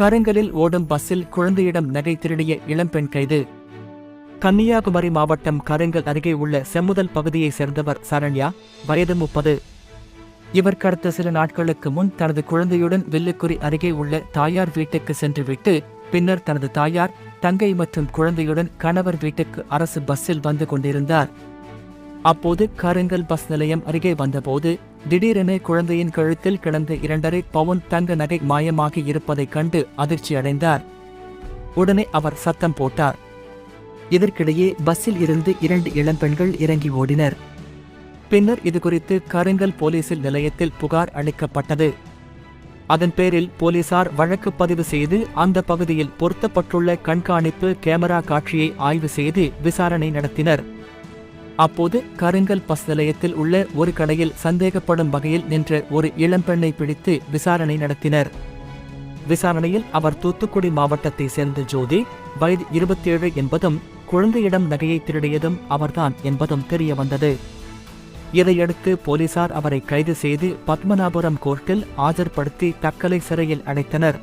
கருங்கலில் ஓடும் பஸ்ஸில் குழந்தையிடம் நகை திருடிய இளம்பெண் கைது. கன்னியாகுமரி மாவட்டம் கருங்கல் அருகே உள்ள செம்முதல் பகுதியைச் சேர்ந்தவர் சரண்யா வயது முப்பது. இவர் கடந்த சில நாட்களுக்கு முன் தனது குழந்தையுடன் வில்லுக்குறி அருகே உள்ள தாயார் வீட்டுக்கு சென்றுவிட்டு பின்னர் தனது தாயார் தங்கை மற்றும் குழந்தையுடன் கணவர் வீட்டுக்கு அரசு பஸ்ஸில் வந்து கொண்டிருந்தார். அப்போது கருங்கல் பஸ் நிலையம் அருகே வந்தபோது திடீரென குழந்தையின் கழுத்தில் கிடந்த இரண்டரை பவுன் தங்க நகை மாயமாகி இருப்பதைக் கண்டு அதிர்ச்சியடைந்தார் உடனே அவர் சத்தம் போட்டார். இதற்கிடையே பஸ்ஸில் இருந்து இரண்டு இளம்பெண்கள் இறங்கி ஓடினர். பின்னர் இதுகுறித்து கருங்கல் போலீசில் நிலையத்தில் புகார் அளிக்கப்பட்டது. அதன் பேரில் போலீசார் வழக்கு பதிவு செய்து அந்த பகுதியில் பொருத்தப்பட்டுள்ள கண்காணிப்பு கேமரா காட்சியை ஆய்வு செய்து விசாரணை நடத்தினர். அப்போது கருங்கல் பஸ் நிலையத்தில் உள்ள ஒரு கடையில் சந்தேகப்படும் வகையில் நின்ற ஒரு இளம்பெண்ணை பிடித்து விசாரணை நடத்தினர். விசாரணையில் அவர் தூத்துக்குடி மாவட்டத்தை சேர்ந்த ஜோதி வயது இருபத்தேழு என்பதும் குழந்தையிடம் நகையை திருடியதும் அவர்தான் என்பதும் தெரிய வந்தது. இதையடுத்து போலீசார் அவரை கைது செய்து பத்மநாபுரம் கோர்ட்டில் ஆஜர்படுத்தி தக்கலை சிறையில் அடைத்தனர்.